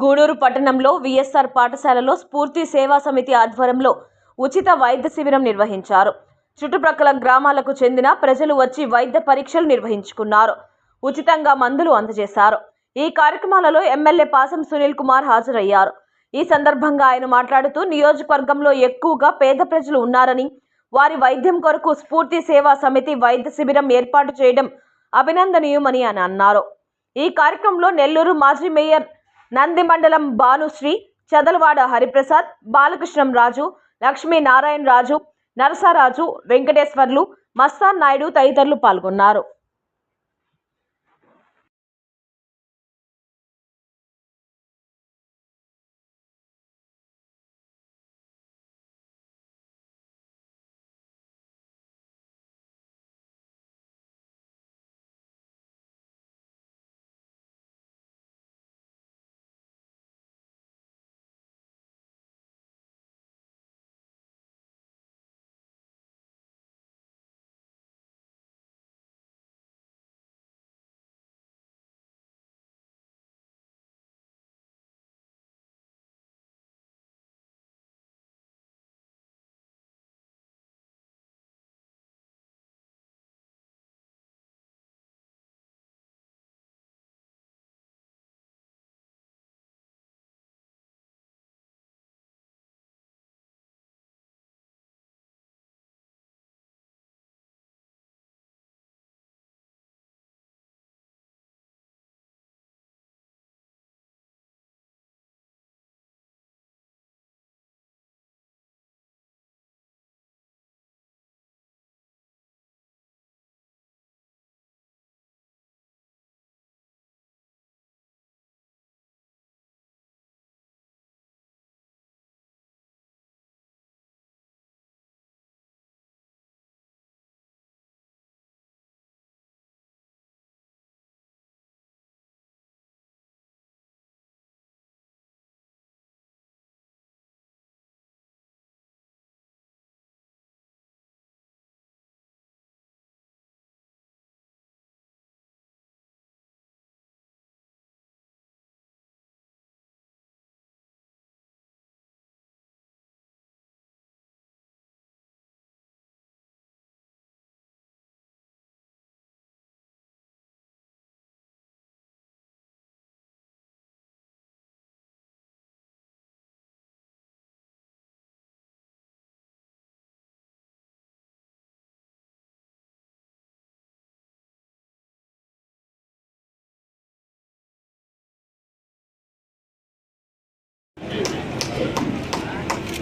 గూడూరు పట్టణంలో విఎస్ఆర్ పాఠశాలలో స్ఫూర్తి సేవా సమితి ఆధ్వర్యంలో ఉచిత వైద్య శిబిరం నిర్వహించారు. చుట్టుప్రక్కల గ్రామాలకు చెందిన ప్రజలు వచ్చి వైద్య పరీక్షలు నిర్వహించుకున్నారు. ఉచితంగా మందులు అందజేశారు. ఈ కార్యక్రమాలలో ఎమ్మెల్యే పాసం సునీల్ కుమార్ హాజరయ్యారు. ఈ సందర్భంగా ఆయన మాట్లాడుతూ నియోజకవర్గంలో ఎక్కువగా పేద ప్రజలు ఉన్నారని వారి వైద్యం కొరకు స్ఫూర్తి సేవా సమితి వైద్య శిబిరం ఏర్పాటు చేయడం అభినందనీయమని అని అన్నారు. ఈ కార్యక్రమంలో నెల్లూరు మాజీ మేయర్ నంది మండలం భానుశ్రీ చదలవాడ హరిప్రసాద్ బాలకృష్ణం రాజు లక్ష్మీ నారాయణ రాజు నరసరాజు వెంకటేశ్వర్లు మస్తాన్ నాయుడు తదితరులు పాల్గొన్నారు.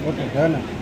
Có 单呢？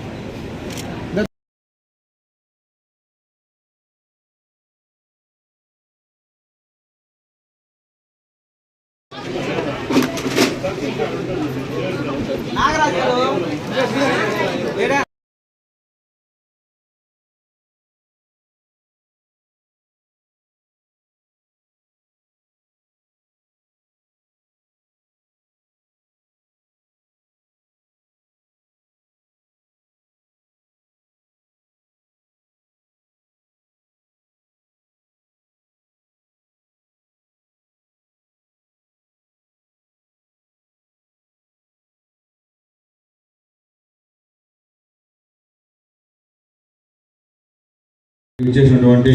ఇచ్చేసినటువంటి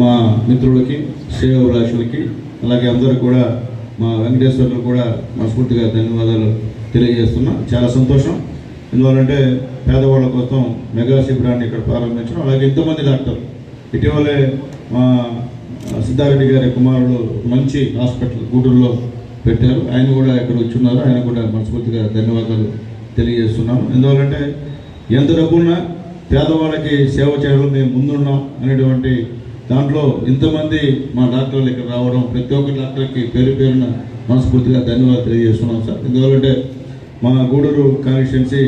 మా మిత్రులకి శ్రేయోభిలాషులకి అలాగే అందరూ కూడా మా వెంకటేశ్వర్లు కూడా మనస్ఫూర్తిగా ధన్యవాదాలు తెలియజేస్తున్నా. చాలా సంతోషం. ఎందువల్లంటే పేదవాళ్ళ కోసం మెగా శిబిరాన్ని ఇక్కడ ప్రారంభించడం అలాగే ఎంతోమంది డాక్టర్ ఇటీవలే మా సిద్ధారెడ్డి గారి కుమారుడు మంచి హాస్పిటల్ గూడూరులో పెట్టారు. ఆయన కూడా ఇక్కడ వచ్చున్నారు. ఆయన కూడా మనస్ఫూర్తిగా ధన్యవాదాలు తెలియజేస్తున్నాము. ఎందువల్లంటే ఎంత డబ్బున్నా పేదవాళ్ళకి సేవ చేయడం మేము ముందున్నాం అనేటువంటి దాంట్లో ఇంతమంది మా డాక్టర్లు ఇక్కడ రావడం ప్రతి ఒక్క డాక్టర్కి పేరు పేరున మనస్ఫూర్తిగా ధన్యవాదాలు తెలియజేస్తున్నాం సార్. ఎందువల్లంటే మా గూడూరు కాన్స్టిట్యున్సీ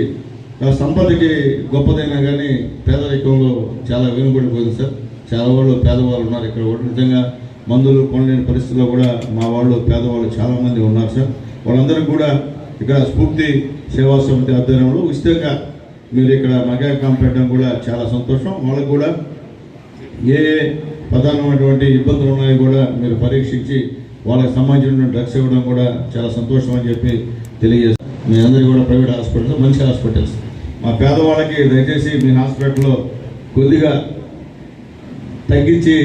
సంపదకి గొప్పదైనా కానీ పేదరికంలో చాలా వెనుకబడిపోయింది సార్. చాలా వాళ్ళు పేదవాళ్ళు ఉన్నారు ఇక్కడ. కూడా నిజంగా మందులు కొనలేని పరిస్థితుల్లో కూడా మా వాళ్ళు పేదవాళ్ళు చాలామంది ఉన్నారు సార్. వాళ్ళందరికీ కూడా ఇక్కడ స్ఫూర్తి సేవా సమితి ఆధ్వర్యంలో ఉచితంగా మీరు ఇక్కడ మగా క్యాంప్ పెట్టడం కూడా చాలా సంతోషం. వాళ్ళకు కూడా ఏ ఏ ప్రధానమైనటువంటి ఇబ్బందులు ఉన్నాయో కూడా మీరు పరీక్షించి వాళ్ళకి సంబంధించిన డ్రగ్స్ ఇవ్వడం కూడా చాలా సంతోషం అని చెప్పి తెలియజేస్తాం మీ అందరికీ కూడా ప్రైవేట్ హాస్పిటల్స్ మంచి హాస్పిటల్స్. మా పేదవాళ్ళకి దయచేసి మీ హాస్పిటల్లో కొద్దిగా తగ్గించి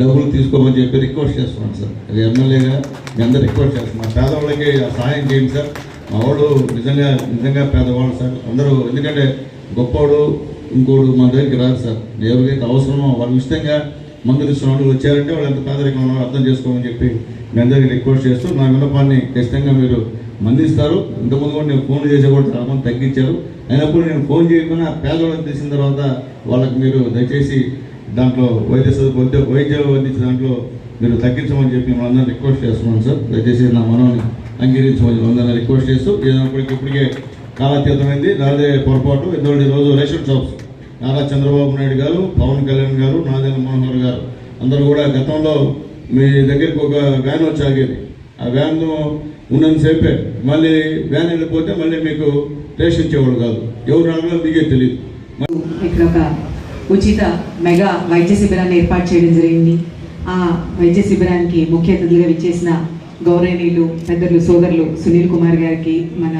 డబ్బులు తీసుకోమని చెప్పి రిక్వెస్ట్ చేస్తున్నాను సార్. అది ఎమ్మెల్యేగా మీ అందరు రిక్వెస్ట్ చేస్తున్నాను మా పేదవాళ్ళకి సహాయం చేయండి సార్. మా వాళ్ళు నిజంగా నిజంగా పేదవాళ్ళు సార్. అందరూ ఎందుకంటే గొప్పవాడు ఇంకోడు మన దగ్గరికి రాదు సార్. ఎవరికైతే అవసరమో వాళ్ళు ఇష్టంగా మందులు ఇస్తున్న వచ్చారంటే వాళ్ళు ఎంత పేదరికం ఉన్నారో అర్థం చేసుకోమని చెప్పి మీ అందరికీ రిక్వెస్ట్ చేస్తూ నా విన్నపాన్ని ఖచ్చితంగా మీరు మందిస్తారు. ఇంతకుముందు కూడా నేను ఫోన్ చేసే కూడా చాలా తగ్గించారు. అయినప్పుడు నేను ఫోన్ చేయకుండా పేదవాళ్ళని తెలిసిన తర్వాత వాళ్ళకి మీరు దయచేసి దాంట్లో వైద్య సదు- వైద్య వైద్యం అందించిన దాంట్లో మీరు తగ్గించమని చెప్పి మనందరం రిక్వెస్ట్ చేస్తున్నాను సార్. దయచేసి నా మనోని అంగీకరించమని మనందరం రిక్వెస్ట్ చేస్తూ ఏదైనప్పటికీ ఇప్పటికే కాలాతీతమైంది నాదే పొరపాటు. ఎందుకంటే ఈరోజు రేషన్ షాప్స్ నారా చంద్రబాబు నాయుడు గారు పవన్ కళ్యాణ్ గారు నాదేంద్ర మనోహర్ గారు అందరూ కూడా గతంలో మీ దగ్గరికి ఒక వ్యాన్ వచ్చి ఆగేది. ఆ వ్యాన్ ఉన్నంతసేపే మళ్ళీ వ్యాన్ వెళ్ళిపోతే మళ్ళీ మీకు రేషన్ ఇచ్చేవాడు కాదు. ఎవరు అడగలో మీకే తెలియదు ఇక్కడ ఒక ఉచిత మెగా వైద్య శిబిరాన్ని ఏర్పాటు చేయడం జరిగింది. ఆ వైద్య శిబిరానికి ముఖ్య అతిథులుగా విచ్చేసిన గౌరవనీయులు పెద్దలు సోదరులు సునీల్ కుమార్ గారికి మన